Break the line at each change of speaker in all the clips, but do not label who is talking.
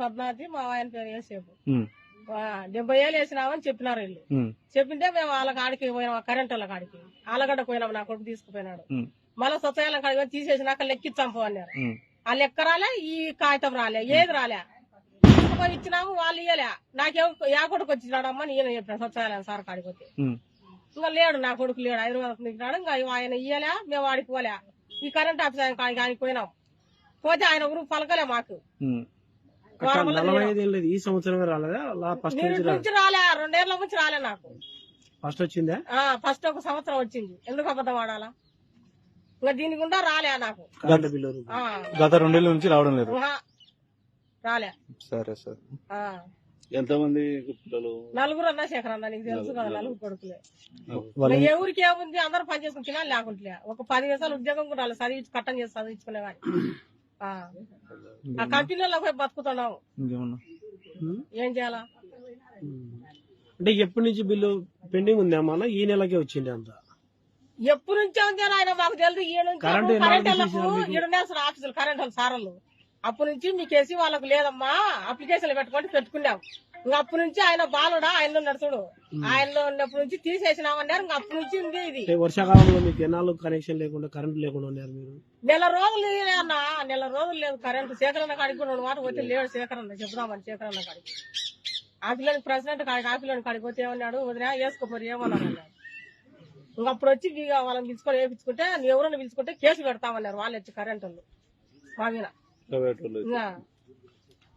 పద్నాలుగు మా ఆయన పేరు
ఉమ్,
డెబ్బై ఏళ్ళు వేసినామని చెప్పినారు వీళ్ళు.
ఉమ్,
చెప్పింటే మేము వాళ్ళ కాడికి పోయినాం కరెంట్ వాళ్ళ కాడికి. ఆలగడ్డ పోయినాం నా కొడుకు తీసుకుపోయినాడు. మళ్ళీ స్వచ్ఛాలయం కాడికి తీసేసినాక లెక్కించాంపు అన్నారు.
ఉమ్,
ఆ లెక్క రాలే ఈ కాగితం రాలే ఏది రాలే. తీసుకుపోయి ఇచ్చినాము వాళ్ళు ఇయ్యలే. నాకేం యా కొడుకు వచ్చినాడమ్మా నేను చెప్పిన స్వచ్ఛాలయం సార్ కాడికి
ఉమ్,
ఇంకా లేడు నా కొడుకు లేడు హైదరాబాద్ దిగినాడు. ఇంకా ఆయన ఇయ్యలే మేము వాడికి పోలే ఈ కరెంట్ ఆఫీస్ ఆయన కాడికి ఆయనకి పోయినాం. పోతే ఆయన ఊరు పలకలే మాకు.
ఉమ్.
అక్క నలభై ఐదు ఏళ్ళు ఈ సంవత్సరమే రాలేదా? ఫస్ట్ నుంచి
నుంచి రాలే రెండేళ్ళ నుంచి రాలే నాకు.
ఫస్ట్ వచ్చిందా?
ఆ ఫస్ట్ ఒక సంవత్సరం వచ్చింది. ఎందుకు అబద్ధం ఆడాలా? ఇంకా దీని గుండా రాలే నాకు.
గత రెండేళ్ళ నుంచి రావడం లేదు.
రాలే.
సరే సరే.
ఆ.
ఎంతమంది పిల్లలు
నలుగురు అన్నా శేఖర్ అన్న నీకు తెలుసు కదా నలుగురు. కొడుకులే. ఏ ఊరికి ఏముంది అందరూ పని చేసుకుని తినాలి లేకుంటే ఒక పది నిమిషాలు ఉద్యోగం కూడా రాలేదు చదివి కట్టం చేసి చదివించుకునే కానీ ఆ. కంపెనీలో పోయి బతుకుతున్నాం
ఇంకేమన్నా.
ఏం చేయాలా.
అంటే ఎప్పటి నుంచి బిల్లు పెండింగ్ ఉంది అమ్మా ఈ నెలకే వచ్చింది అంత.
ఎప్పుడు నుంచే ఉంది ఆయన మాకు తెలుసు ఈడ నుంచి
కరెంటు?
ఈడున్నారు ఆఫీసులు కరెంట్ వాళ్ళు. సారలు అప్పటి నుంచి మీకు వేసి వాళ్ళకు లేదమ్మా. అప్లికేషన్లు పెట్టుకొని పెట్టుకున్నాం. ఇంకా అప్పటి నుంచి ఆయన బాలుడా ఆయనలో నడుచుడు ఆయనలో ఉన్నప్పటి నుంచి తీసేసినామన్నారు ఇంకా అప్పటి నుంచి ఉంది ఇది.
వర్షాకాలంలో మీకు ఎన్నాళ్ళు కనెక్షన్ లేకుండా కరెంట్ లేకుండా ఉన్నారు మీరు?
నెల రోజులు అన్న నెల రోజులు లేదు కరెంటు సేకరణ కాడికి కూడా రెండు మాట పోతే లేడు సేకరణ చెప్దామని సేకరణ కాడికి. ఆఫీలోని ప్రెసిడెంట్ కాడికి ఆఫీలోని కాడికి పోతే ఏమన్నాడు వదినా వేసుకోపోరు ఏమన్నారు అన్నాడు. ఇంక అప్పుడు వచ్చి ఇక వాళ్ళని పిలుచుకొని వేపించుకుంటే నువ్వు ఎవరైనా పిలుచుకుంటే కేసు పెడతామన్నారు వాళ్ళు వచ్చి కరెంట్ మా మీద.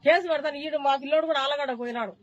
కేసు పెడతాను ఈడు మా పిల్లోడు కూడా ఆలగడ పోయినాడు.